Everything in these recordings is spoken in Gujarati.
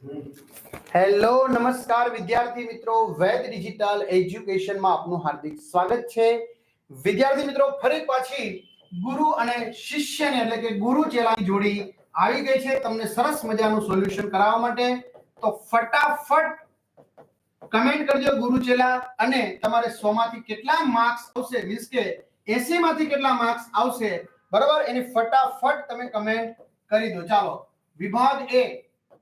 હેલો, નમસ્કાર વિદ્યાર્થી મિત્રો. વેદ ડિજિટલ એજ્યુકેશનમાં આપનું હાર્દિક સ્વાગત છે. વિદ્યાર્થી મિત્રો, ફરી પાછી ગુરુ અને શિષ્યને એટલે કે ગુરુ ચેલાની જોડી આવી ગઈ છે. તમને સરસ મજાનું સોલ્યુશન કરાવવા માટે તો ફટાફટ કમેન્ટ કરજો ગુરુ ચેલા અને તમારે 100 માંથી કેટલા માર્ક્સ આવશે? મીન્સ કે 80 માંથી કેટલા માર્ક્સ આવશે? બરાબર? એની ફટાફટ તમે કમેન્ટ કરી દો. ચાલો, વિભાગ એ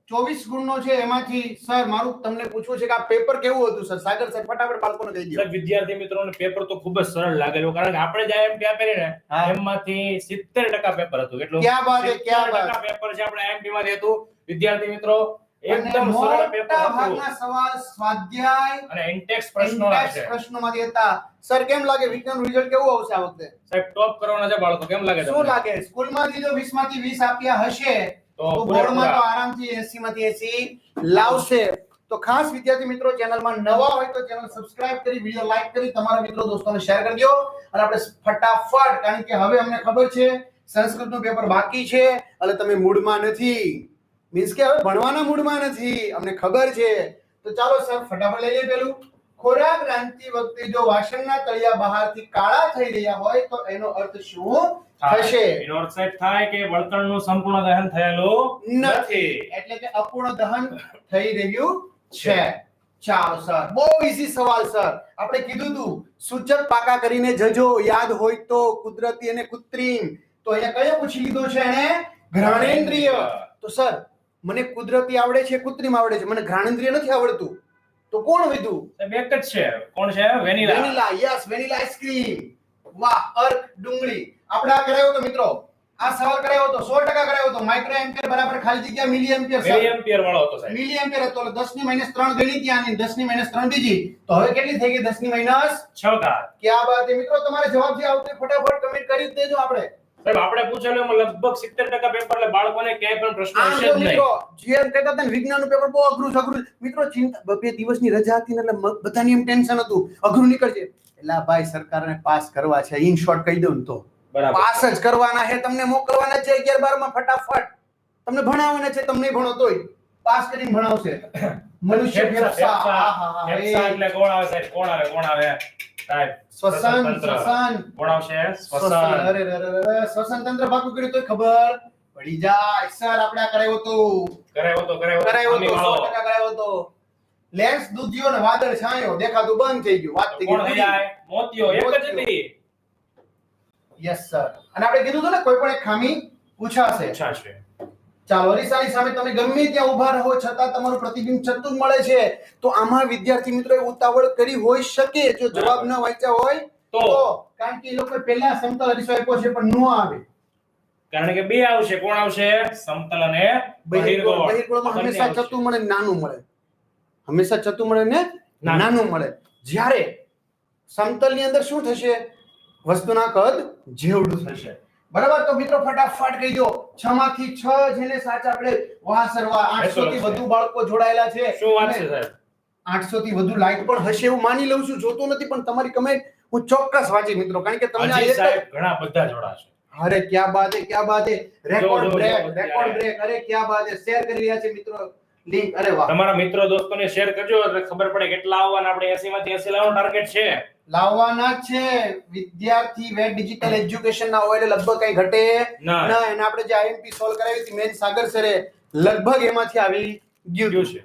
ચોવીસ ગુણનો છે એમાંથી સર મારું તમને પૂછવું છે કે આ પેપર કેવું હતું સર? સાગર સર ફટાફટ બાળકોને કહી દો વિદ્યાર્થી મિત્રોને પેપર તો ખૂબ જ સરળ લાગેલું કારણ કે આપણે જે IMP આપેલી ને હા. એમાંથી 70% પેપર હતું. એટલું ક્યાં હે, ક્યાં 70% પેપર છે આપણે IMP માંથી રહેતું વિદ્યાર્થી મિત્રો એકદમ સરળ પેપર ભાગના સવાલ સ્વાધ્યાય અને ઇન્ટેક્સ પ્રશ્નો છે. પ્રશ્નોમાંથી હતા. સર કેમ લાગે? રિઝલ્ટ કેવું આવશે આ વખતે? સાહેબ ટોપ કરવાના છે બાળકો કેમ લાગે શું લાગે? સ્કૂલમાંથી જો 20 માંથી 20 આપ્યા હશે તો તો બોર્ડમાં તો આરામથી 80 માંથી 80 લાવશે. તો ખાસ વિદ્યાર્થી મિત્રો ચેનલમાં નવા હોય તો ચેનલ સબસ્ક્રાઇબ કરી વિડિયો લાઈક કરી તમારા મિત્રો દોસ્તોને શેર કરી દો. અને આપણે ફટાફટ કારણ કે હવે અમને ખબર છે સંસ્કૃતનું પેપર બાકી છે એટલે તમે મૂડમાં નથી. મીન્સ કે હવે ભણવાના મૂડમાં નથી અમને ખબર છે. તો ચાલો સર ફટાફટ લઈ લઈએ પેલું ખોરાક રાંધતી વખતે જો વાસણના તળિયા બહારથી કાળા થઈ રહ્યા હોય તો એનો અર્થ શું? થશે એનો થાય કે બળતણનું સંપૂર્ણ દહન થયેલું નથી. એટલે કે અપૂર્ણ દહન થઈ રહ્યું છે. ચાલો સર. બહુ ઈઝી સવાલ સર. આપણે કીધું હતું સૂચક પાકા કરીને જજો. યાદ હોય તો કુદરતી અને કૃત્રિમ. તો અહીંયા કયો પૂછી લીધો છે એને? ઘ્રાણેન્દ્રિય. તો સર મને કુદરતી આવડે છે કૃત્રિમ આવડે છે. મને ઘ્રાણેન્દ્રિય નથી આવડતું. તો કોણ વિધું? એક જ છે. કોણ છે? Vanilla. Vanilla. Yes vanilla ice cream વાહ અર્ક ડુંગળી. આપણે આ કરાયો તો મિત્રો આ સવાલ કરાયો તો 100% કરાયો તો માઇક્રો એમ્પિયર બરાબર ખાલી જગ્યા મિલી એમ્પિયર મિલિયમ્પિયર વાળો હતો સાહેબ. મિલી એમ્પિયર હતો એટલે 10 ની માઇનસ 3 ગણી ત્યાં અને 10 ની માઇનસ 3 બીજી. તો હવે કેટલી થઈ ગઈ 10 ની માઇનસ છ ઘાત. આ બાત મિત્રો તમારે જવાબ જે આવતો ફટાફટ કમેન્ટ કરી દેજો આપણે. સાહેબ આપણે પૂછેલું એમાં લગભગ 70% પેપર એટલે બાળકોને ક્યાંય પણ પ્રશ્ન હશે જ નહીં. મિત્રો જેમ કહેતા હતા વિજ્ઞાનનું પેપર બહુ અઘરું અઘરું. મિત્રો ચિંતા બે દિવસની રજા હતી એટલે બધાની એમ ટેન્શન હતું. અઘરું નીકળશે. એટલે ભાઈ સરકારને પાસ કરવા છે. ઇન શોર્ટ કહી દઉં તો. પાસ જ કરવાના છે તમને મોકલવાના છે 11 12 માં ફટાફટ. તમને ભણાવવાના છે તમને ભણો તોય. પાસ કરીને ભણાવશે. મનુષ્ય એટલે કોણ આવે સાહેબ? કોણ આવે? કોણ આવે? શ્વસન શ્વસન કોણ આવશે? શ્વસન. શ્વસન. અરે રે રે રે, શ્વસન તંત્ર બાકું કર્યું તોય ખબર પડી જાય. સર આપણે આ કરાયો તો કરાયો તો કરાયો કરાયો તો કરાયો તો લેન્સ દૂધ્યો ને વાદળ છાયો. દેખાતું બંધ થઈ ગયું. વાત થઈ ગઈ. મોતિયો એક જ. હતી. યસ સર અને આપણે કીધું હતું ને કોઈ પણ એક ખામી પૂછાશે. પૂછાશે. ચાલો અરીસાની સામે તમે ગમે ત્યાં ઊભા રહો છતાં તમારું પ્રતિબિંબ છતું મળે છે. તો આમાં વિદ્યાર્થી મિત્રોએ ઉતાવળ કરી હોઈ શકે જો જવાબ ન વાંચ્યા હોય તો? કારણ કે એ લોકો પહેલા સમતલ અરીસો આપ્યો છે પણ ન આવે. કારણ કે બે આવશે. કોણ આવશે? સમતલ અને બહિર્ગોળ બહિર્ગોળમાં હંમેશા આવશે. ચતું મળે નાનું મળે. હંમેશા ચતું મળે ને નાનું. નાનું મળે. જ્યારે સમતલની અંદર શું થશે? વસ્તુના કદ જેવડું થશે. બરાબર? તો મિત્રો ફટાફટ કહી દો. માંથી છ જેને સાચા આપણે વાહ સરવા આઠસો થી વધુ બાળકો જોડાયેલા છે. શું વાત છે સાહેબ? આઠસો થી વધુ લાઈક પણ હશે એવું માની લઉં છું. જોતો નથી પણ તમારી કમેન્ટ હું ચોક્કસ વાંચી મિત્રો. કારણ કે તમને આ સાહેબ ઘણા બધા જોડાશે. અરે ક્યા બાત હે ક્યા બાત હે? રેકોર્ડ બ્રેક રેકોર્ડ બ્રેક અરે ક્યા બાત હે? શેર કરી રહ્યા છે મિત્રો. લિંક અરે વાહ. તમારા મિત્રો દોસ્તોને શેર કરજો એટલે ખબર પડે કેટલા આવવાના. આપણે 80 માંથી 80 લાવવાનો ટાર્ગેટ છે. લાવવાના છે. વિદ્યાર્થી વેટ ડિજિટલ એજ્યુકેશન ના હોય એટલે લગભગ કઈ ઘટે ના. એને આપણે જે આઈએમપી સોલ્વ કરાવી હતી મેન સાગર સરે લગભગ એમાંથી આવી ગયું છે.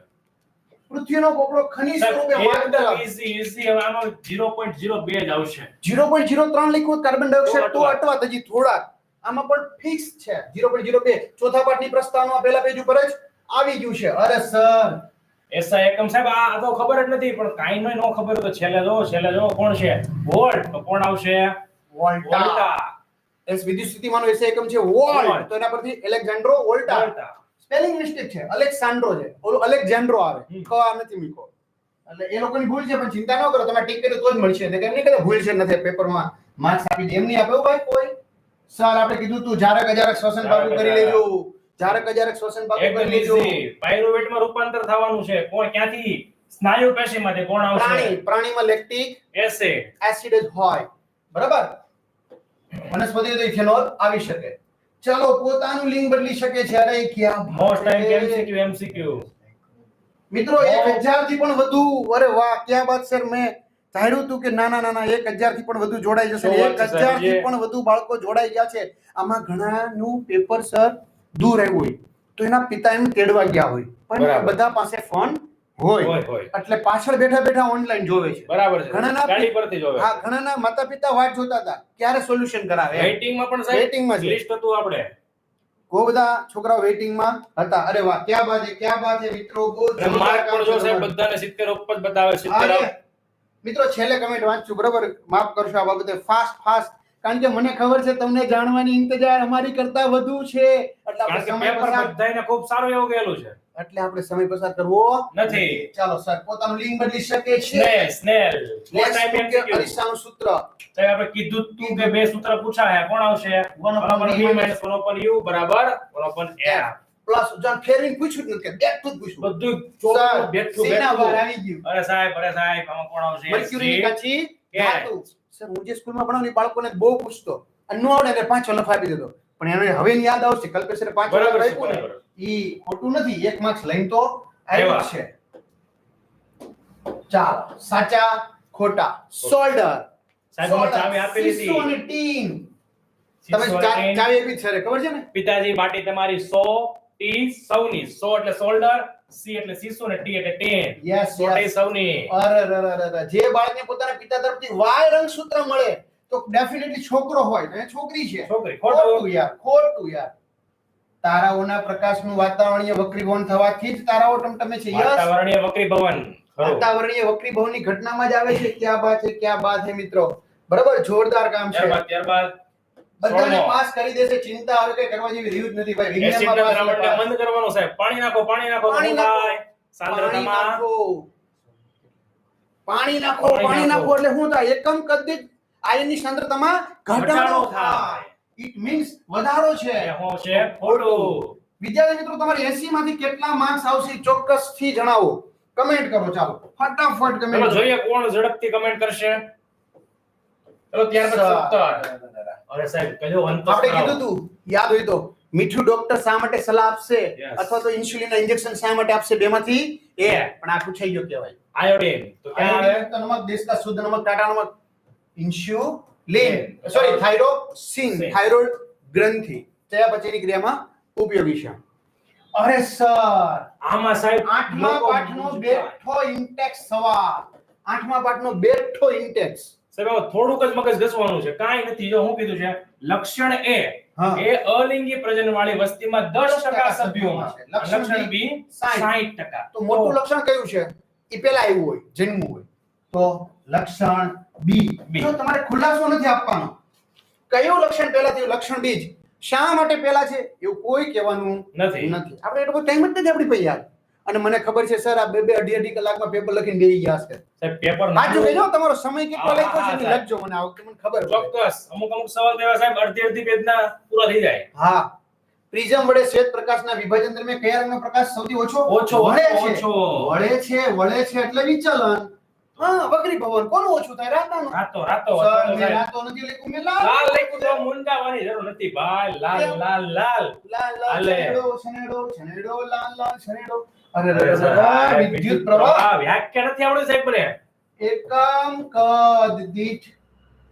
પૃથ્વીનો પોપડો ખનિજ સ્વરૂપે એકદમ easy, easy. હવે આનો 0.02 જ આવશે. 0.03 લખો કાર્બન ડાયોક્સાઇડ તો અટવા તજી થોડા. આમાં પણ ફિક્સ છે. 0.02 ચોથા પાઠની પ્રસ્તાવના પહેલા પેજ ઉપર જ આવી ગયું છે. અરે સર એસા એકમ સાહેબ આ તો ખબર જ નથી પણ કાઈ નો નો ખબર તો છેલ્લે જો છેલ્લે જો કોણ છે? વોલ્ટ. તો કોણ આવશે? વોલ્ટા. એસ વિદ્યુત સ્થિતિમાનો એસે એકમ છે વોલ્ટ. તો એના પરથી એલેક્ઝાન્ડ્રો વોલ્ટા. સ્પેલિંગ મિસ્ટેક છે અલેક્સાન્ડ્રો છે. ઓલો અલેક્ઝાન્ડ્રો આવે. હમ. નથી મૂકો એટલે એ લોકોની ભૂલ છે પણ ચિંતા ન કરો તમે ટીક કર્યું તો જ મળશે. નહીં કે ભૂલ છે નથી પેપરમાં માર્ક્સ આપી દે એમ નહીં આપે ભાઈ કોઈ. સર આપણે કીધું તું જારક અજારક શ્વસન જારક કરી. લેજો. જારક અજારક શ્વસન. પાયરુવેટમાં રૂપાંતર થવાનું છે. કોણ ક્યાંથી? સ્નાયુ પેશીમાંથી કોણ આવશે? પ્રાણી. પ્રાણીમાં લેક્ટિક એસિડ. એસિડ જ હોય. બરાબર? વનસ્પતિ તો ઇથેનોલ આવી શકે. ચલો પોતાનું લિંગ બદલી શકે છે. અરે ક્યાં મોસ્ટ ટાઈમ એમસીક્યુ એમસીક્યુ મિત્રો એક હજારથી પણ વધુ. અરે વાહ ક્યાં વાત સર? મેં ધાર્યું હતું કે નાના ના ના ના એક હજારથી પણ વધુ જોડાઈ જશે. એક હજારથી પણ વધુ બાળકો જોડાઈ ગયા છે. આમાં ઘણાનું પેપર સર દૂર રહેવું હોય તો એના પિતા એમ તેડવા ગયા હોય. પણ બધા પાસે ફોન હોય. એટલે પાછળ બેઠા બેઠા ઓનલાઈન જોવે છે. બરાબર છે. ઘણાના ગાડી પરથી જોવે હા ઘણાના માતા પિતા વાટ જોતા હતા. ક્યારે સોલ્યુશન કરાવે એમ. વેઇટિંગમાં પણ સાહેબ Waiting માં લિસ્ટ હતું આપણે. બહુ બધા છોકરાઓ વેઇટિંગમાં હતા. અરે વાહ ક્યાં બાત છે ક્યાં બાત છે મિત્રો બહુ માર્ક પણ જો સાહેબ બધાને 70 ઉપર બતાવે 70 મિત્રો છેલ્લે કમેન્ટ વાંચું બરાબર? માફ કરશો આ બાબતે ફાસ્ટ ફાસ્ટ કારણ કે મને ખબર છે તમને જાણવાની ઇંતજાર અમારી કરતા વધુ છે. એટલે આપણે સમય પસાર બધાયને ખૂબ સારું એવું ગયેલું છે. એટલે આપણે સમય પસાર કરવો નથી. ચાલો સર પોતાનું લિંગ બદલી શકે છે. સ્નેલ અરીસાનું સૂત્ર. સાહેબ આપણે કીધું તું કે બે સૂત્ર પૂછા હે કોણ આવશે? One upon 1 upon V v minus minus 1 upon u બરાબર 1 upon f. પ્લસ જાણ ફેરવીને પૂછ્યું નથી બેક ટુ પૂછ્યું. બધું ચોખ્ખું બેઠું સીના બહાર બેઠું. આવી ગયું. અરે સાહેબ અરે સાહેબ આમાં કોણ આવશે? મર્ક્યુરી કાચી? ધાતુ. સર હું જે સ્કૂલમાં ભણાવું એ બાળકોને બહુ પૂછતો. અને નો આવડે એટલે પાંચો લફ આપી દેતો. પણ એને હવે યાદ આવશે કલ્પેશરે પાંચો લફ આપ્યું ને એ ખોટું નથી એક માર્ક્સ લઈને તો આવ્યો છે. ચાલો સાચા ખોટા સોલ્ડર તમે ચાવી આપી છે ખબર છે ને? પિતાજી માટે તમારી 100 ટી સૌની 100 એટલે શોલ્ડર સી એટલે શિશુ ને ટી એટલે ટેન. યસ સોટી સૌની. અરે અરે રે રે રે. જે બાળકને પોતાના પિતા તરફથી વાય રંગસૂત્ર મળે તો ડેફિનેટલી છોકરો હોય ને છોકરી છે. છોકરી ખોટું. યાર ખોટું યાર. તારાઓના પ્રકાશનું વાતાવરણીય વક્રીભવન થવાથી જ તારાઓ ટમટમે છે. યસ વાતાવરણીય વક્રીભવન. વાતાવરણીય વક્રીભવનની ઘટનામાં જ આવે છે. ક્યાં બાત છે ક્યાં બાત છે મિત્રો? બરાબર? જોરદાર કામ છે. ત્યારબાદ. બધાને પાસ કરી દેશે ચિંતા હવે કઈ કરવા જેવી રહ્યું જ નથી ભાઈ. વિજ્ઞાનમાં બંધ કરવાનો સાહેબ. પાણી નાખો પાણી નાખો પાણી નાખો. પાણી સાંદ્રતામાં નાખો પાણી નાખો. પાણી એટલે શું થાય? એકમ કદી આયનની સાંદ્રતામાં ઘટાડો થાય. ઇટ મીન્સ વધારો છે. હો છે ખોટું વિદ્યાર્થી મિત્રો તમારે 80 માંથી કેટલા માર્ક્સ આવશે ચોક્કસથી જણાવો. કમેન્ટ કરો ચાલો. ફટાફટ કમેન્ટ જોઈએ કોણ ઝડપથી કમેન્ટ કરશે. ચલો અરે સાહેબ કયો અંત આપણે કીધું તું યાદ હોય તો મીઠું ડોક્ટર શા માટે સલાહ આપશે? અથવા તો ઇન્સ્યુલિન ઇન્જેક્શન શા માટે આપશે? બેમાંથી એ પણ આ પૂછાઈ ગયો કહેવાય. આયોડીન તો ક્યાં આવે? આયોડિન નમક દેશ શુદ્ધ નમક ટાટા નમક. ઇન્સ્યુલિન સોરી થાઇરોક્સિન થાઇરોઇડ ગ્રંથિ. ચયાપચયની ક્રિયામાં ઉપયોગી છે? અરે સર! આમાં સાહેબ આઠમા પાઠ પાઠનો બેઠો ઇન્ટેક્સ સવાલ. આઠમા પાઠનો બેઠો ઇન્ટેક્સ સાહેબ થોડુંક જ મગજ ઘસવાનું છે. કાંઈ નથી. જો હું કીધું છે લક્ષણ એ. એ અલિંગી પ્રજનન વાળી વસ્તીમાં દસ ટકા સભ્યોમાં. છે. લક્ષણ બી સાહીઠ ટકા. તો મોટું લક્ષણ કયું છે? એ પેલા આવ્યું હોય જન્મવું હોય. તો લક્ષણ બી. બી. જો તમારે ખુલાસો નથી આપવાનો. કયું લક્ષણ પહેલા થયું લક્ષણ બીજ શા માટે પહેલા છે? એવું કોઈ કહેવાનું નથી. નથી. આપણે એટલો ટાઈમ જ નથી આપણી ભાઈ યાર અને મને ખબર છે સર આ બે બે અઢી અઢી કલાકમાં પેપર લખીને બેસી ગયા છે સાહેબ પેપર સાચું કહેજો તમારો સમય કેટલો હા, છે એ લખજો મને આ વખતે મને ખબર ચોક્કસ. અમુક અમુક સવાલ દેવા સાહેબ અડધી અડધી પેજના પૂરા થઈ જાય. હા. પ્રિઝમ વડે શ્વેત પ્રકાશના વિભાજન દરમિયાન કયા રંગનો પ્રકાશ સૌથી ઓછો? ઓછો વળે છે. વળે છે વળે છે એટલે વિચલન. હા બકરી ભવન. કોનું ઓછું થાય? રાતાનું. રાતો રાતો સર રાતો રાતો નથી લખ્યું મે લાલ લાલ લખ્યું તો મૂંઝાવાની જરૂર નથી. ભાઈ લાલ લાલ લાલ. લાલ લાલ. છનેડો છનેડો છનેડો લાલ લાલ છનેડો. અરે વિદ્યુત પ્રવાહ. વ્યાખ્યા નથી આવડે સાહેબ મને. એકમ કદ દીઠ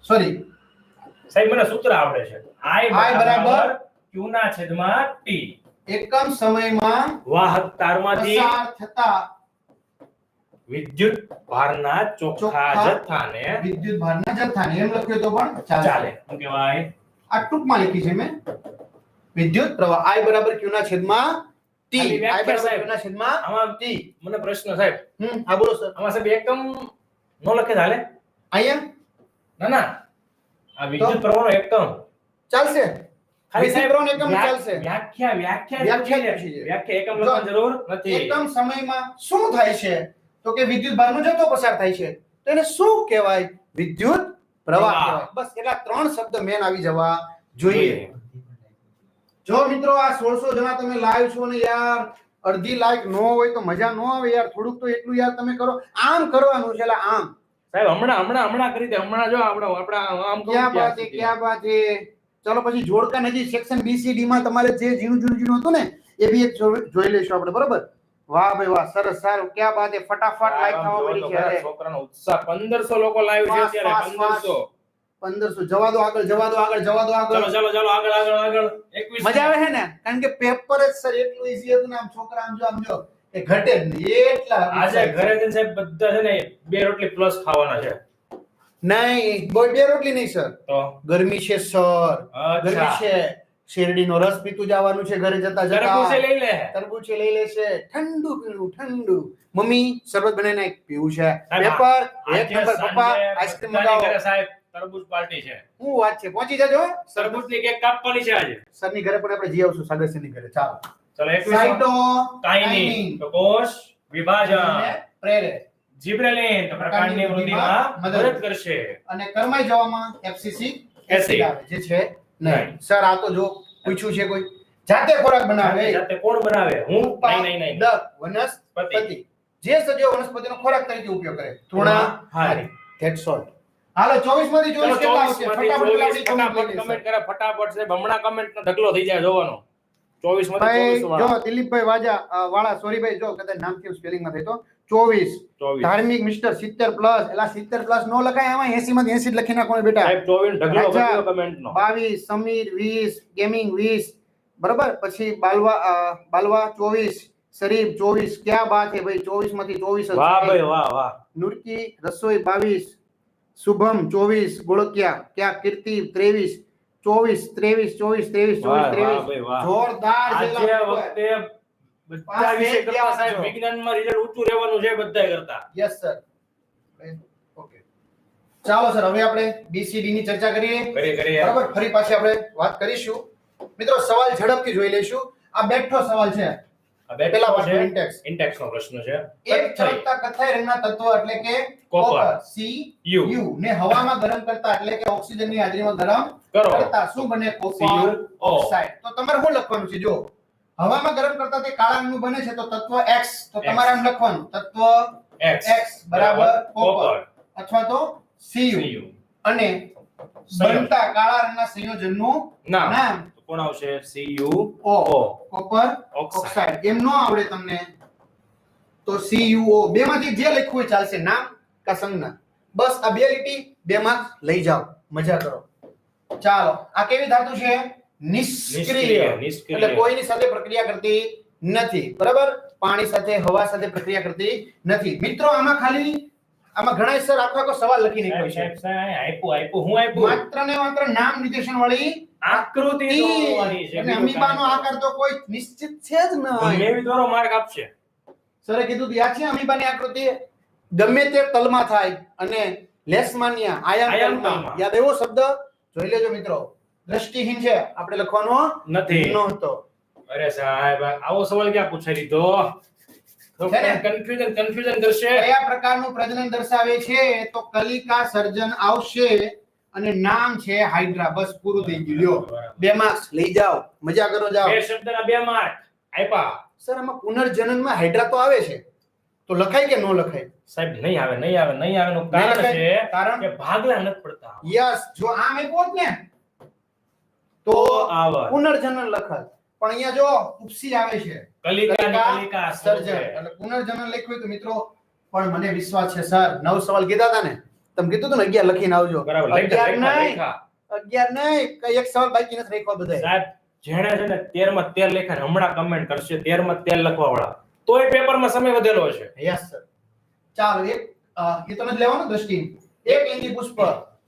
સોરી સાહેબ મને સૂત્ર આવડે છે. I I બરાબર Q ના છેદમાં T એકમ સમયમાં વાહક તારમાંથી પસાર થતા વિદ્યુત ભારના ચોખ્ખા જથ્થાને વિદ્યુત ભારના જથ્થાને એમ લખ્યું તો પણ ચાલે. ચાલે. શું કહેવાય? આ ટૂંકમાં લખી છે મેં. વિદ્યુત પ્રવાહ I બરાબર Q ના છેદમાં આની I સાહેબ. ના છેદમાં? આમાં T મને પ્રશ્ન સાહેબ. હમ હા બોલો સર. આમાં સાહેબ એકમ નો લખે ચાલે અહીંયા? ના ના. આ વિદ્યુત પ્રવાહનો એકમ ચાલશે. ખાલી સાહેબ પ્રવાહનો એકમ ચાલશે. વ્યાખ્યા વ્યાખ્યા વ્યાખ્યા પૂછી પૂછી છે. છે. વ્યાખ્યા એકમ લખવાની જરૂર નથી. એકમ સમયમાં શું થાય છે? તો કે વિદ્યુત ભારનો જથ્થો પસાર થાય છે. તો એને શું કહેવાય? વિદ્યુત પ્રવાહ પ્રવાહ. કહેવાય. બસ એટલા ત્રણ શબ્દ મેન આવી જવા જોઈએ. જો મિત્રો આ સોળસો જણા તમે લાઈવ છો ને યાર અડધી લાઈક નો હોય તો મજા નો આવે યાર થોડુંક તો એટલું યાર તમે કરો. આમ કરવાનું છે આમ. સાહેબ હમણાં હમણાં હમણાં કરી દે હમણાં જો આપણે આપણા આમ ક્યાં બાત છે? ક્યાં બાત છે ચલો પછી જોડકા નજીક સેક્શન બીસીડી માં તમારે જે ઝીણું ઝીણું ઝીણું હતું ને એ બી એક જોઈ લેશું આપણે બરોબર? વાહ ભાઈ વાહ સરસ સારું. ક્યાં બાત છે ફટાફટ લાઈક થવા મળી છે છોકરાનો ઉત્સાહ. 1500 લોકો લાઈવ છે અત્યારે ફાસ્ટ, 1500 પંદરસો. જવા દો આગળ જવા દો આગળ જવા દો આગળ. ચાલો ચાલો આગળ આગળ આગળ. 21 મજા આવે છે ને? કારણ કે પેપર જ સર એટલું ઈઝી હતું ને આમ છોકરા આમ જો આમ જો એ ઘટે જ નહીં. એટલા આજે ઘરે જઈને સાહેબ બધા છે ને બે રોટલી પ્લસ ખાવાના છે. નહીં બે રોટલી નહીં સર. તો? ગરમી છે સર. ગરમી છે. શેરડીનો રસ પીતું જવાનું છે ઘરે જતા તરબૂચે જતા લઈ લે. છે લઈ ઠંડુ પીણું ઠંડુ. મમ્મી શરબત બનાવીને પીવું છે. પેપર એક નંબર પપ્પા આઈસ્ક્રીમ મંગાવો. સાહેબ તરબૂચ પાર્ટી છે. શું વાત છે? પહોંચી જજો તરબૂચની કેક કાપવાની છે આજે. સરની ઘરે પણ આપણે જઈ આવશું સાગર સરની ઘરે. ચાલો. ચલો એક સાઈટો. કાઈની તો કોષ વિભાજન. પ્રેરે. જીબ્રેલિન તો પ્રકાંડની વૃદ્ધિમાં મદદ કરશે. અને કરમાઈ જવામાં એફસીસી એસિડ. આવે જે છે નહીં. સર આ તો જો પૂછ્યું છે કોઈ. જાતે ખોરાક બનાવે. જાતે કોણ બનાવે? હું? નહીં નહીં નહીં. દક વનસ્પતિ જે સજીવ વનસ્પતિનો ખોરાક તરીકે ઉપયોગ કરે. તૃણા હારી. ધેટ્સ ઓલ હાલો 24 માંથી 24 કેટલા આવશે? ફટાફટ 24 જલ્દી ફટાફટ કમેન્ટ કરે ફટાફટ છે. હમણાં કમેન્ટ નો ઢગલો થઈ જાય જોવાનો. 24 માંથી ભાઈ 24 જો દિલીપભાઈ વાજા વાળા સોરી ભાઈ જો કદાચ નામ કેમ સ્પેલિંગમાં થાય તો. 24 24 ધાર્મિક મિસ્ટર 70 પ્લસ. એલા 70 પ્લસ નો લખાય આમાં 80 માંથી 80 જ લખી નાખો ને બેટા. સાહેબ 24 ઢગલો. કમેન્ટ નો. 22 સમીર 20 ગેમિંગ 20 બરાબર? પછી બાલવા બાલવા 24 શરીફ 24 ક્યાં બાત હે ભાઈ? 24 માંથી 24 જ વાહ ભાઈ વાહ વાહ. નુરકી રસોઈ 22 શુભમ 24 ગોળકિયા ક્યાં કીર્તિ 23 24 23 24 23 વાહ, 24 વાહ ભાઈ, વાહ. જોરદાર આજે વખતે બધા વિષય કરતા સાહેબ વિજ્ઞાનમાં રિઝલ્ટ ઊંચું રહેવાનું છે બધાય કરતા. યસ સર ઓકે ચાલો સર હવે આપણે બીસીડી ની ચર્ચા કરીએ. કરી કરી બરાબર? ફરી પાછી આપણે વાત કરીશું. મિત્રો સવાલ ઝડપથી જોઈ લઈશું. આ બેઠો સવાલ છે. આ બે પેલા છે? index. ઇન્ટેક્સ નો પ્રશ્ન છે. એક ચળકતા કથ્થાઈ રંગના તત્વ એટલે કે કોપર સી યુ ને હવામાં ગરમ કરતા એટલે કે ઓક્સિજનની હાજરીમાં ગરમ કરતા. શું બને કોપર ઓક્સાઇડ તો તમારે શું લખવાનું છે? જો હવામાં ગરમ કરતા તે કાળા રંગનું બને છે તો તત્વ X. તો તમારે એમ લખવાનું. તત્વ એક્સ X બરાબર કોપર અથવા તો Cu. યુ અને. બનતા કાળા રંગના સંયોજનનું નામ. કોણ આવશે? CU O. O. Copper oxide એમ નો આવડે તમને. તો CuO બેમાંથી જે લખવું હોય ચાલશે. નામ કા સંજ્ઞા? બસ આ બે લીટી બે માર્ક લઈ જાઓ. મજા કરો. ચાલો. આ કેવી ધાતુ છે? નિષ્ક્રિય. એટલે કોઈની સાથે પ્રક્રિયા કરતી નથી. બરાબર? પાણી સાથે હવા સાથે પ્રક્રિયા કરતી નથી. મિત્રો આમાં ખાલી આમાં ઘણા સર આખો આખો સવાલ લખી નાખ્યો છે. આપ્યું આપ્યું હું આપ્યું માત્ર ને માત્ર નામ નિર્દેશન વાળી આકૃતિ દોરવાની છે અને અમીબાનો આકાર તો કોઈ નિશ્ચિત છે જ નહીં. એવી દોરો માર્ક આપશે. સરે કીધું યાદ છે અમીબાની આકૃતિ. ગમે તે તલમાં થાય અને લેશમાન્યા આયામ તલમાં. યાદ એવો શબ્દ? જોઈ લેજો મિત્રો. દ્રષ્ટિહીન છે. આપણે લખવાનો નથી. નહોતો. અરે સાહેબ આવો સવાલ ક્યાં પૂછાઈ દીધો? કન્ફ્યુઝન કન્ફ્યુઝન કરશે. કયા પ્રકારનું પ્રજનન દર્શાવે છે? તો કલિકા સર્જન આવશે અને નામ છે હાઇડ્રા. બસ પૂરું થઈ ગયું. લ્યો. બે માર્ક્સ. લઈ જાઓ. મજા કરો જાઓ. બે શબ્દના બે માર્ક. આપ્યા સર આમાં પુનર્જનનમાં હાઇડ્રા તો આવે છે. તો લખાય કે ન લખાય? સાહેબ નહીં આવે નહીં આવે નહીં આવે નું કારણ છે કારણ? કે ભાગલા નથી પડતા. યસ. જો આમ એ હોત ને તો પુનર્જનન લખત પણ અહીંયા જો ઉપસી આવે છે. કલિકા કલિકા કલિકા સર્જન. એટલે પુનર્જનન લખ્યું તો મિત્રો. પણ મને વિશ્વાસ છે સર નવ સવાલ કીધા હતા ને. તમે કીધું હતું ને અગિયાર લખીને આવજો. અગિયાર નહીં. અગિયાર નહીં કઈ એક સવાલ બાકી નથી રાખ્યો બધાય સાહેબ જેણે છે ને તેરમાં તેર લેખા હમણાં કમેન્ટ કરશે તેરમાં તેર લખવા વાળા તોય પેપરમાં સમય વધેલો હશે. યસ સર ચાલો એક એ તમે લેવાનું દ્રષ્ટિ એક લીંબી પુષ્પ.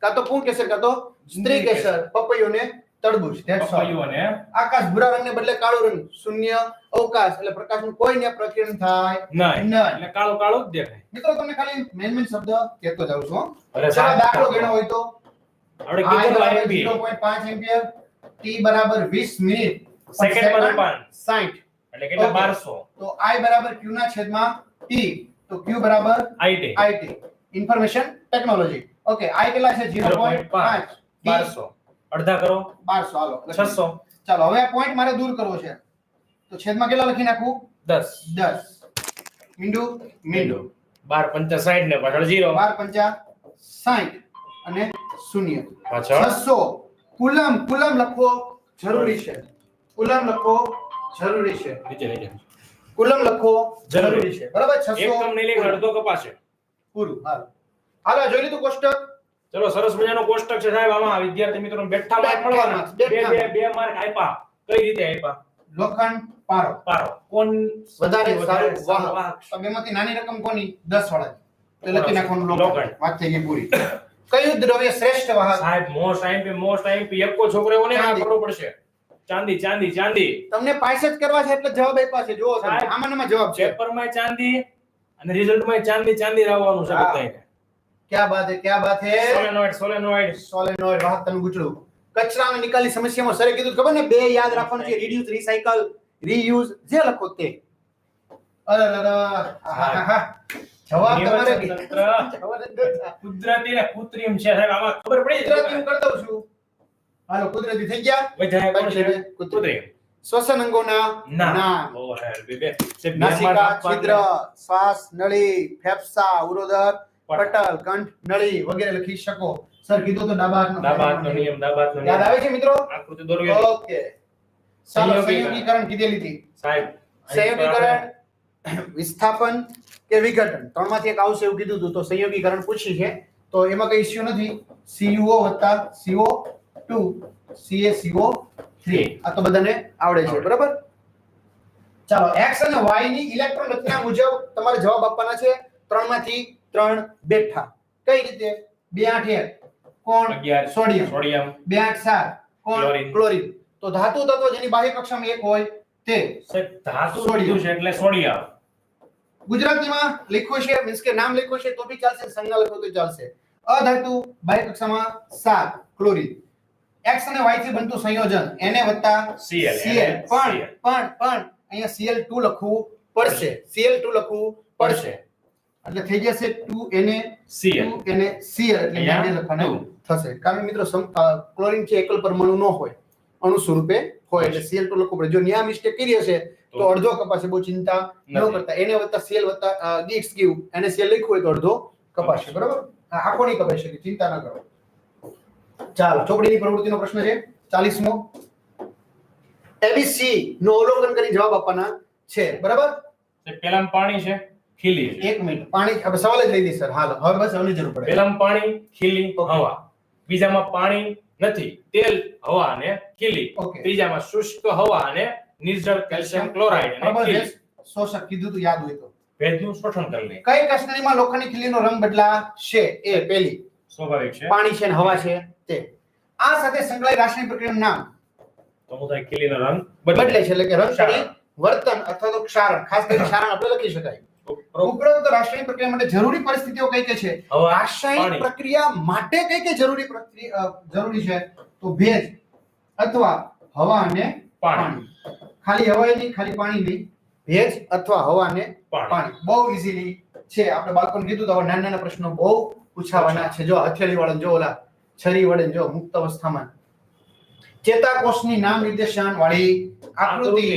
કાં તો પૂર્ણ કેસર કાં તો સ્ત્રી કેસર પપૈયું ને ધેટ્સ અને આકાશ ભૂરા રંગને બદલે કાળો રંગ શૂન્ય અવકાશ એટલે પ્રકાશનું કોઈ ને પ્રકિરણ થાય નહીં. એટલે કાળો કાળો જ દેખાય. મિત્રો તમને ખાલી મેન મેન શબ્દ કહેતો જાઉં છું અરે દાખલો ગણો હોય તો? આપણે કેટલો બરાબર IMP. 0.5 એમ્પિયર t બરાબર 20 મિનિટ. સેકન્ડમાં રૂપાંતર. 60 એટલે કેટલા? Okay. બારસો. તો i બરાબર q ના છેદમાં t તો q બરાબર? IT it information technology okay i કેટલા છે? 0.5 0.5. અડધા કરો. 1200 હાલો 600 ચાલો હવે આ પોઈન્ટ મારે દૂર કરવો છે. તો છેદમાં કેટલા લખી નાખું? દસ. 10 મીંડુ? મીંડુ. બાર પંચા સાઈઠ ને પાછળ જીરો. 12 પંચા 60 અને શૂન્ય. પાછળ? 600 કુલમ કુલમ લખવો જરૂરી છે. કુલમ લખવો જરૂરી છે. નીચે નીચે કુલમ લખવો જરૂરી. છે. બરાબર? એક 600 એકમ નહીં લે અડધો કપાશે પૂરું. હાલો. હાલો જોઈ લીધું કોષ્ટક? ચલો સરસ મજાનો કોષ્ટક છે સાહેબ. આમાં વિદ્યાર્થી મિત્રો બેઠા માર્ક મળવાના. બે બે બે માર્ક આપ્યા. કઈ રીતે આપ્યા? લોખંડ પારો. પારો. કોણ વધારે સારું વાહક? તો બેમાંથી નાની રકમ કોની? 10 વાળા એટલે લખી નાખવાનું લોખંડ. વાત થઈ ગઈ પૂરી. કયું દ્રવ્ય શ્રેષ્ઠ વાહક? સાહેબ મોસ્ટ આઈપી મોસ્ટ આઈપી. એકો છોકરો એવો આ કરવો પડશે. ચાંદી ચાંદી ચાંદી. તમને પાસ જ કરવા છે એટલે જવાબ આપ્યા છે. જુઓ. સાહેબ. આમાં જવાબ છે. પેપરમાં ચાંદી અને રિઝલ્ટમાં ચાંદી ચાંદી લાવવાનું છે. બધાને ક્યા બાત હે? ક્યા બાત હે? Solenoid solenoid. સોલેનોઇડ વાહક તનું ગુચડું. કચરાના નિકાલની સમસ્યામાં સરે કીધું ખબર ને? બે યાદ રાખવાનું છે રિડ્યુસ રિસાયકલ રીયુઝ જે લખો તે. અરે. જવાબ તમારે. કુદરતી ને કૃત્રિમ છે સાહેબ આમાં ખબર પડી? કુદરતી હું કરતો છું. હાલો કુદરતી થઈ ગયા? વધારે કોણ છે? કુદરતી. શ્વસન અંગોના ના. નામ નાસિકા છિદ્ર શ્વાસ નળી ફેફસા ઉરોદર પટલ. કંઠ નળી વગેરે લખી શકો. સર કીધું તો ડાબા હાથનો ડાબા હાથનો નિયમ ડાબા હાથનો યાદ આવે છે મિત્રો? આકૃતિ દોરવી ઓકે. સંયોગીકરણ. કીધેલી હતી. સાહેબ સંયોગીકરણ વિસ્થાપન કે વિઘટન? ત્રણમાંથી એક આવશે એવું કીધું હતું તો સંયોગીકરણ પૂછી છે. તો એમાં કઈ ઇશ્યુ નથી. CuO વત્તા CO2 CaCO3 આ તો બધાને આવડે છે. બરાબર? ચાલો x અને y ની ઇલેક્ટ્રોન રચના મુજબ તમારે જવાબ આપવાના છે. ત્રણમાંથી ત્રણ બેઠા. કઈ રીતે? બે આઠ એક. કોણ? સોડિયમ. સોડિયમ. બે આઠ સાત કોણ? ક્લોરીન. તો ધાતુ તત્વ જેની બાહ્ય કક્ષામાં એક હોય તે ધાતુ સોડિયમ. છે એટલે સોડિયમ. ગુજરાતીમાં લખ્યું છે મીન્સ કે નામ લખ્યું છે તો બી ચાલશે સંજ્ઞા લખો તો ચાલશે. અધાતુ બાહ્ય કક્ષામાં સાત ક્લોરિન. x અને y થી બનતું સંયોજન Na વત્તા Cl, પણ. પણ પણ અહીંયા Cl2 લખવું પડશે. Cl2 લખવું પડશે. એટલે થઈ જશે 2Na Cl. 2Na Cl એટલે બે લખવાના. થશે. કારણ કે મિત્રો ક્લોરીન છે એકલ પરમાણુ ન હોય. અણુ સ્વરૂપે હોય એટલે Cl2 લખવું પડે. જો ન્યા મિસ્ટેક કરી હશે તો તો અડધો કપાશે. બહુ ચિંતા ન કરતા. એને વત્તા સેલ વત્તા ગીટ્સ ગીવ એને સેલ લખ્યું હોય તો અડધો કપાશે. બરાબર? આખો નહીં કપાઈ શકે. ચિંતા ન કરો. ચાલો ચોપડીની પ્રવૃત્તિનો પ્રશ્ન છે. 40મો એબીસી નો અવલોકન કરી જવાબ આપવાના છે. બરાબર? પેલામાં પાણી છે. ખીલી એક મિનિટ પાણી હવે સવાલ જ લઈ દઈ સર. હાલ હવે બસ હવે જરૂર પડે. પેલામાં પાણી ખીલી. હવા. બીજામાં પાણી નથી તેલ હવા અને ખીલી. ત્રીજામાં શુષ્ક હવા અને નિર્જળ કેલ્શિયમ ક્લોરાઇડ અને ખીલી. શોષક કીધું તું યાદ હોય તો. ભેજનું શોષણ કરી લે કઈ કસનરીમાં લોખંડની ખીલીનો રંગ બદલાશે એ પેલી સ્વાભાવિક છે. પાણી છે ને હવા છે તે. આ સાથે સંકળાયેલ રાસાયણિક પ્રક્રિયાનું નામ? સમુદાય ખીલીનો રંગ બદલે છે એટલે કે રંગ વર્તન અથવા તો ક્ષારણ. ખાસ કરીને ક્ષારણ આપણે લખી શકાય. ઉપરોક્ત રાસાયણિક પ્રક્રિયા માટે જરૂરી પરિસ્થિતિઓ કઈ કઈ છે? રાસાયણિક પ્રક્રિયા માટે કઈ કઈ જરૂરી જરૂરી છે? તો ભેજ અથવા હવા અને પાણી. ખાલી હવા નહીં ખાલી પાણી નહીં. ભેજ અથવા હવા અને પાણી. બહુ ઈઝીલી છે. આપણે બાળકોને કીધું તો નાના નાના પ્રશ્નો બહુ પૂછાવાના છે. જો હથેળી વળન જો ઓલા છરી વડે જો મુક્ત અવસ્થામાં. ચેતાકોષની નામ નિર્દેશન વાળી આકૃતિ.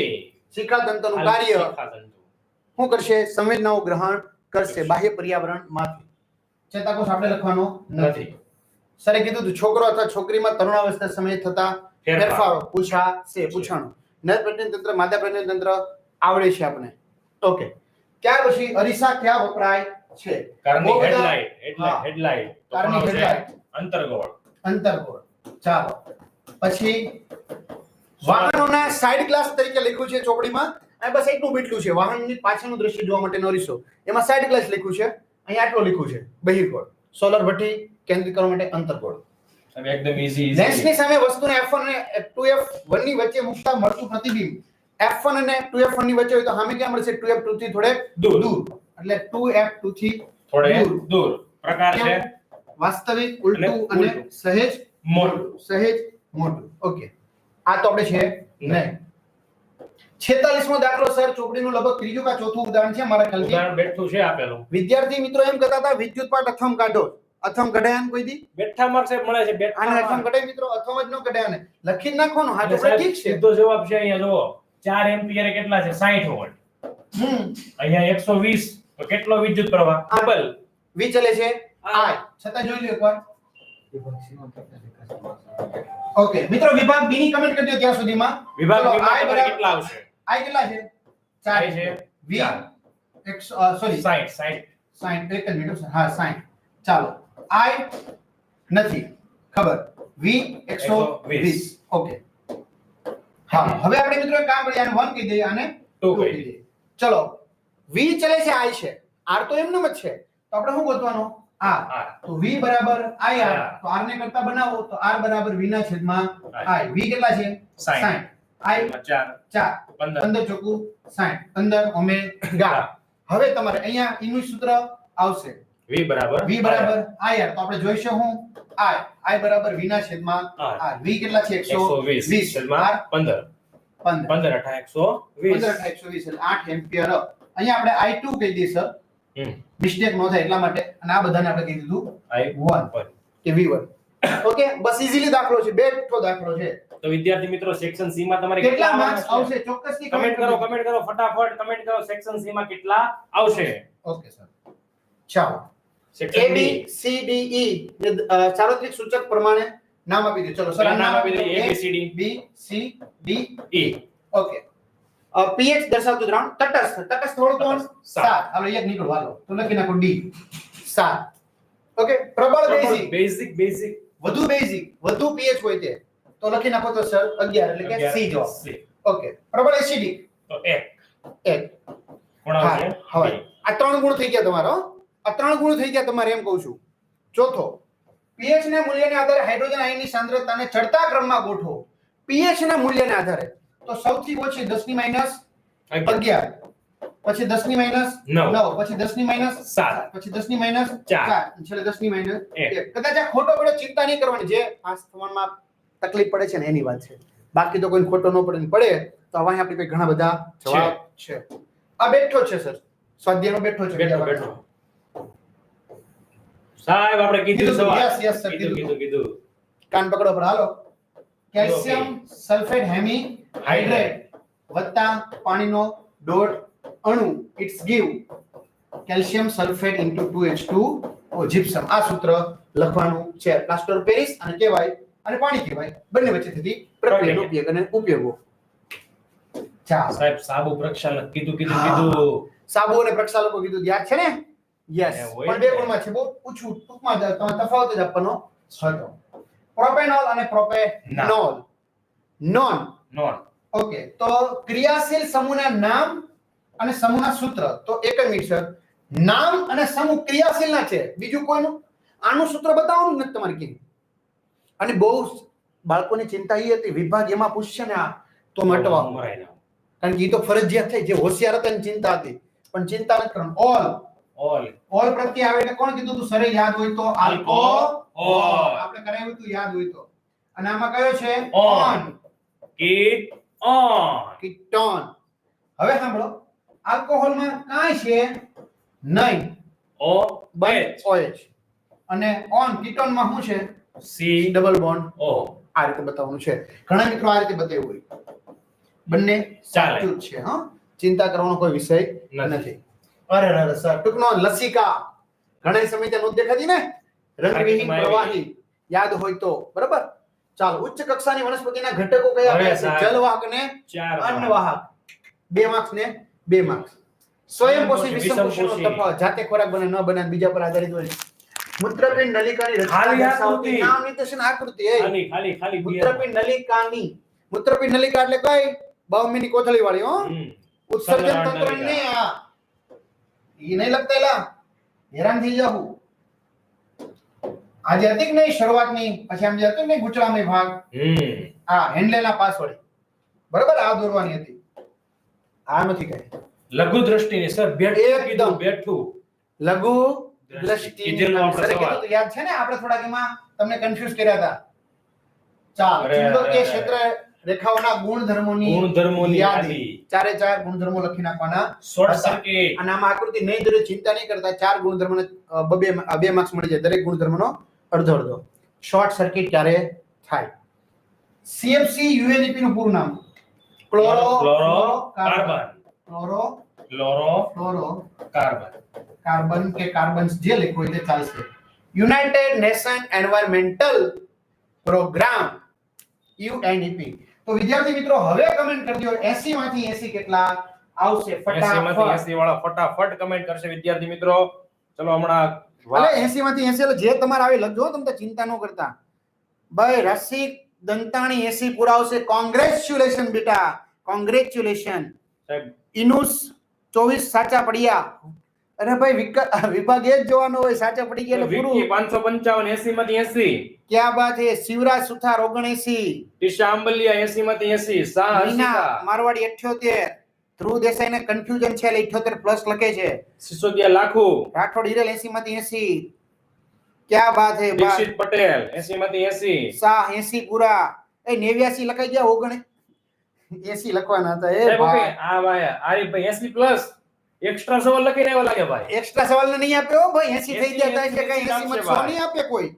શિખાતંત્રનું કાર્ય. શું કરશે? સંવેદનાઓ ગ્રહણ કરશે. બાહ્ય પર્યાવરણમાંથી. ચેતાકોષ આપણે લખવાનો નથી. સરે કીધું હતું છોકરો અથવા છોકરીમાં તરુણાવસ્થા સમયે થતા ફેરફારો. પૂછા છે પૂછાણું. નર પ્રજનન તંત્ર માદા પ્રજનન તંત્ર આવડે છે આપણે ઓકે. ત્યાર પછી અરીસા ક્યાં વપરાય છે? કારની હેડલાઇટ હેડલાઇટ કારની હેડલાઇટ અંતર્ગોળ. અંતર્ગોળ. ચાલો. પછી વાહનોના સાઇડ ગ્લાસ તરીકે લખ્યું છે ચોપડીમાં. અને બસ એટલું બીટલું છે. વાહનની પાછળનું દ્રશ્ય જોવા માટે અરીસો એમાં સાઇડ ગ્લાસ લખ્યું છે. અહીંયા આટલું લખ્યું છે. બહિર્ગોળ સોલર ભઠ્ઠી કેન્દ્રિત કરવા માટે અંતર્ગોળ એકદમ ઈઝી લેન્સની સામે વસ્તુને F1 અને F2F1 ની વચ્ચે મૂકતા મળતું પ્રતિબિંબ. F1 અને 2F1 ની વચ્ચે હોય તો સામે ક્યાં મળશે? 2F2 થી થોડે દૂર. દૂર. એટલે 2F2 થી થોડે દૂર. દૂર. પ્રકાર છે. વાસ્તવિક ઉલટું અને સહેજ મોટું. સહેજ મોટું. ઓકે. આ તો આપણે છે નહીં. 46મો દાખલો સર. ચોપડીનું લગભગ ત્રીજું કા ચોથું ઉદાહરણ છે મારા ખ્યાલથી. ઉદાહરણ બેઠું છે આપેલું. વિદ્યાર્થી મિત્રો એમ કહેતા હતા વિદ્યુત પાઠ અથમ કાઢો. અથમ કઢાયા ને કોઈ દી? બેઠા માર્ક સાહેબ મળે છે બેઠા અને અથમ કઢાય મિત્રો અથમ જ ન કઢાયા ને. લખી નાખો નાખવાનું હા એટલે ઠીક છે. સીધો જવાબ છે અહીંયા જુઓ. 4 એમ્પિયર કેટલા છે? 60 વોલ્ટ. હમ. અહીંયા 120 તો કેટલો વિદ્યુત પ્રવાહ. ડબલ. વી ચલે છે? આ. આઈ છતાં જોઈ લો એકવાર. ઓકે. મિત્રો વિભાગ બી ની કમેન્ટ કરજો ત્યાં સુધીમાં. વિભાગ બી કેટલા આવશે? આઈ કેટલા છે? ચાર. છે. વી. ચાર. સોરી સાઈઠ સાઈઠ. સાઈઠ. એક મિનિટ હા સાઈઠ. ચાલો. આઈ નથી. ખબર. વી એકસો એકસો વીસ. વીસ. ઓકે. હા હવે આપણે મિત્રો કામ કરીએ આને વન કહી દઈએ આને ટુ કહી દઈએ. ચલો. વી ચલે છે આઈ છે. આર તો એમનેમ જ છે. તો આપણે શું ગોતવાનો? આ તો v બરાબર i r તો r ને કરતા બનાવો તો r બરાબર v ના છેદમાં I. v કેટલા છે? સાઈન 60 i એમાં ચાર. પંદર. ચોકુ 60 15 ઓમેગા હવે તમારે અહીંયા ઈનું સૂત્ર આવશે. v બરાબર. v બરાબર. i તો આપણે જોઈશું હું. i i બરાબર v ના છેદમાં R. v કેટલા છે? એકસો વીસ 120 છેદમાં 15 15 15 પંદર અઠા એકસો વીસ. 15 120 એટલે 8 એમ્પિયર અહીંયા આપણે i2 કહી દઈએ સર. હમ. મિસ્ટેક ન થાય એટલા માટે. અને આ બધાને આપણે કહી દીધું આઈ 1 પર કે v1 ઓકે બસ ઇઝીલી દાખલો છે બેઠો દાખલો છે. તો વિદ્યાર્થી મિત્રો સેક્શન સી માં તમારે કેટલા માર્ક્સ? આવશે? ચોક્કસથી કમેન્ટ કરો કમેન્ટ કરો ફટાફટ કમેન્ટ કરો સેક્શન સી માં કેટલા આવશે? ઓકે સર ચાલો. A B C D E જે સાર્વત્રિક સૂચક પ્રમાણે નામ આપી દે. ચલો સર નામ આપી દે. A B C D B C D E okay pH દર્શાવતું દ્રાવણ. તટસ્થ. તટસ્થ થોડું કોણ. સાત. હાલો એક નીકળો. હાલો. તો લખી નાખો ડી સાત. ઓકે પ્રબળ બેઝિક. Basic basic. વધુ બેઝિક વધુ પીએચ હોય તે તો લખી નાખો તો સર 11 એટલે કે સી જવાબ. ઓકે પ્રબળ એસિડિક તો 1 એક. કોણ હા હવે. આ ત્રણ ગુણ થઈ ગયા તમારો આ ત્રણ ગુણ થઈ ગયા તમારે એમ કહું છું. ચોથો પીએચ ના મૂલ્યને આધારે હાઇડ્રોજન આયનની સાંદ્રતાને ચડતા ક્રમમાં ગોઠવો. પીએચ ના મૂલ્યને આધારે. તો સૌથી ઓછી 10 ની માઇનસ અગિયાર. 11 પછી દસની માઇનસ નવ. પછી દસની માઇનસ સાત. પછી દસની માઇનસ ચાર. 4 છેલ્લે 10 ની માઇનસ કદાચ આ ખોટો પડ્યો ચિંતા નહીં કરવાની. જે થવામાં તકલીફ પડે છે ને એની વાત છે. બાકી તો કોઈ ખોટો ન પડે ને પડે તો હવે આપણી પાસે ઘણા બધા જવાબ છે. આ બેઠો છે સર. સ્વાધ્યાયનો બેઠો છે. બેઠો બેઠો. સાહેબ આપણે કીધું સવાલ. યસ યસ સર કીધું. કીધું. કીધું કાન પકડો પર. હાલો. કેલ્શિયમ સલ્ફેટ હેમી હાઇડ્રેટ વત્તા પાણીનો દોઢ અણુ it's give calcium sulphate into two H two gypsum આ સૂત્ર લખવાનું છે પ્લાસ્ટર પેરિસ અને કહેવાય અને પાણી કહેવાય. બંને વચ્ચે થતી પ્રક્રિયાનો ઉપયોગ અને ઉપયોગો. ચા. સાહેબ સાબુ પ્રક્ષાલક કીધું કીધું કીધું. સાબુ અને પ્રક્ષાલકો કીધું. યાદ છે ને? યસ પણ બે ગુણમાં છે બહુ ઓછું ટૂંકમાં તમે તફાવત જ આપવાનો હતો. પ્રોપેનોલ અને પ્રોપેનોલ નોન નોન ઓકે તો ક્રિયાશીલ સમૂહના નામ અને સમૂહના સૂત્ર તો એક જ મિનિટ સર. નામ અને સમૂહ ક્રિયાશીલના છે. બીજું કોઈનું? આનું સૂત્ર બતાવવાનું નથી તમારે કેમ અને બહુ બાળકોની ચિંતા એ હતી વિભાગ એમાં પૂછશે ને આ તો મટવા. કારણ કે એ તો ફરજિયાત થઈ જે હોશિયાર હતા એની ચિંતા હતી. પણ ચિંતા નથી કરવાનું. ઓલ. ઓલ. ઓલ પ્રત્યે આવે એટલે કોણ કીધું તું? સરે યાદ હોય તો આલ્કો. આપણે કરાવ્યું હતું યાદ હોય તો. અને આમાં કયો છે? ઓન. Kit on. કીટોન હવે સાંભળો. આલ્કોહોલમાં કાંઈ છે નહીં. ઓ બટ ઓએચ અને ઓન કીટોનમાં શું છે? સી. Double bond. ઓ આ રીતે બતાવવાનું છે. ઘણા મિત્રો આ રીતે બતાવ્યું હોય. બંને સાચું છે હા? ચિંતા કરવાનો કોઈ વિષય નથી. અરે અરે સર ટૂંકનો લસિકા. ઘણા સમય ત્યાં નોંધ દેખાતી ને? રંગવિહીન પ્રવાહી. યાદ હોય તો. બરાબર? ચાલો ઉચ્ચ કક્ષાની વનસ્પતિના ઘટકો કયા કયા છે? જલવાહક ને અન્નવાહક. બે માર્ક્સ ને બે માર્ક્સ સ્વયંપોષી વિષમપોષીનો વિષમપોષી. તફાવત. જાતે ખોરાક બને ન બને બીજા પર આધારિત હોય મૂત્રપિંડ નલિકાની ખાલી આકૃતિ. નામ નિર્દેશન આકૃતિ એ. ખાલી ખાલી ખાલી મૂત્રપિંડ નલિકાની. મૂત્રપિંડ નલિકા એટલે કઈ? બાવમીની કોથળી વાળી હો ઉત્સર્જન સંગ્રહણ તંત્ર ને આ. ઈ નહીં લગતા એલા? હેરાન થઈ જાવ આજે હતી કે નહીં શરૂઆતની? પછી આમ જે હતું ને ગુચરામય ભાગ? આ હેન્ડલેના પાસવર્ડ બરાબર? આ દોરવાની હતી. આ નથી કહે. લઘુ દ્રષ્ટિની સર બેઠું એકદમ. બેઠું. લઘુ દ્રષ્ટિ. યાદ છે ને? આપણે થોડાક એમાં તમને કન્ફ્યુઝ કર્યા હતા. ચાલ ચુંબકીય ક્ષેત્ર રેખાઓના ગુણધર્મોની ગુણધર્મોની યાદી. ચારે ચાર ગુણધર્મો લખી નાખવાના શોર્ટ સર્કિટ. અને આમાં આકૃતિ નહીં દોરી ચિંતા નહીં કરતા. ચાર ગુણધર્મોને બબે બે માર્ક્સ મળી જાય દરેક ગુણધર્મનો અડધો અડધો. શોર્ટ સર્કિટ ક્યારે થાય? સીએફસી યુએનઈપી નું પૂરું નામ. Chloro chloro carbon chloro chloro chloro carbon carbon કે કાર્બન્સ જે લખો હોય ચાલશે United Nation Environmental Programme UNEP તો વિદ્યાર્થી મિત્રો હવે કમેન્ટ કરજો 80 માંથી 80 કેટલા આવશે? 80 માંથી ફટાફટ. 80 વાળા ફટાફટ કમેન્ટ કરશે વિદ્યાર્થી મિત્રો. ચલો હમણાં ભલે 80 માંથી 80 એટલે જે તમારે આવે લખજો તમને તમે ચિંતા ન કરતા. ભાઈ રસિક દંતાણી એસી પુરાવશે. કોંગ્રેચ્યુલેશન બેટા. કોંગ્રેચ્યુલેશન ઇનુસ 24 સાચા પડ્યા. અરે ભાઈ વિભાગ એ જ જોવાનો હોય સાચા પડી ગયા પૂરું. પાંચસો પંચાવન એસી માંથી એસી. ક્યાં બાત હે? શિવરાજ સુથાર 79 ટીશા આંબલિયા એસી માંથી 80 શાહ મીના મારવાડી 78 ધ્રુવ દેસાઈ ને કન્ફ્યુઝન છે એટલે 78 પ્લસ લખે છે. સિસોદિયા લાખો. રાઠોડ હિરેલ એસી માંથી 80 ક્યાં બાત હે દીક્ષિત પટેલ 80 માંથી 80 સા 80 પૂરા. એ 89 લખાઈ ગયા ઓગણ 80 લખવાના હતા એ ભાઈ આ ભાઈ આરી ભાઈ 80 પ્લસ. એક્સ્ટ્રા સવાલ લખીને આવ્યા લાગે ભાઈ. એક્સ્ટ્રા સવાલ નહીં આપ્યો ભાઈ 80 થઈ ગયા છે 80 કઈ 80 મત આપશે 100 ભાઈ. નહીં આપે કોઈ.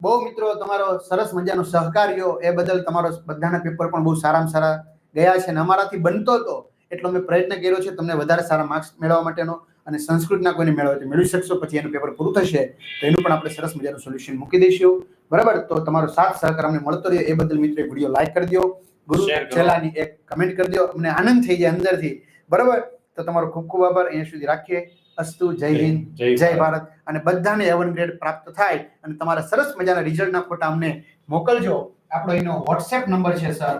બહુ મિત્રો તમારો સરસ મજાનો સહકાર રહ્યો. એ બદલ તમારો બધાના પેપર પણ બહુ સારામાં સારા ગયા છે અને અમારાથી બનતો હતો. એટલો મેં પ્રયત્ન કર્યો છે તમને વધારે સારા માર્ક્સ મેળવવા માટેનો. અને સંસ્કૃતના કોઈને મેળવવા તો મેળવી શકશો. પછી એનું પેપર પૂરું થશે તો એનું પણ આપણે સરસ મજાનું સોલ્યુશન મૂકી દઈશું. બરાબર? તો તમારો સાથ સહકાર અમને મળતો રહ્યો એ બદલ મિત્રો વીડિયો લાઈક કરી દો. ગુરુ છેલ્લાની એક કમેન્ટ કરી દો. અમને આનંદ થઈ જાય અંદરથી. બરાબર? તો તમારો ખૂબ ખૂબ આભાર. અહીંયા સુધી રાખીએ. અસ્તુ જય હિન્દ જય. ભારત. અને બધાને એવન ગ્રેડ પ્રાપ્ત થાય અને તમારા સરસ મજાના રિઝલ્ટના ફોટા અમને મોકલજો. આપણો એનો વોટ્સએપ નંબર છે સર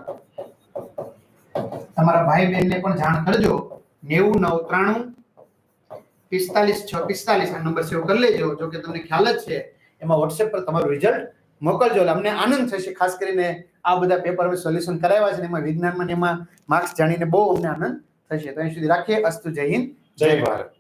તમારા ભાઈ બહેનને પણ જાણ કરજો. નેવું નવ ત્રાણું પિસ્તાલીસ છ પિસ્તાલીસ આ નંબર સેવ કરી લેજો. જો કે તમને ખ્યાલ જ છે એમાં વોટ્સએપ પર તમારું રિઝલ્ટ મોકલજો. અમને આનંદ થશે ખાસ કરીને આ બધા પેપર અમે સોલ્યુશન કરાવ્યા છે એમાં વિજ્ઞાનમાં એમાં માર્ક્સ જાણીને બહુ અમને આનંદ થશે. તો અહીં સુધી રાખીએ. અસ્તુ જય હિન્દ. જય ભારત.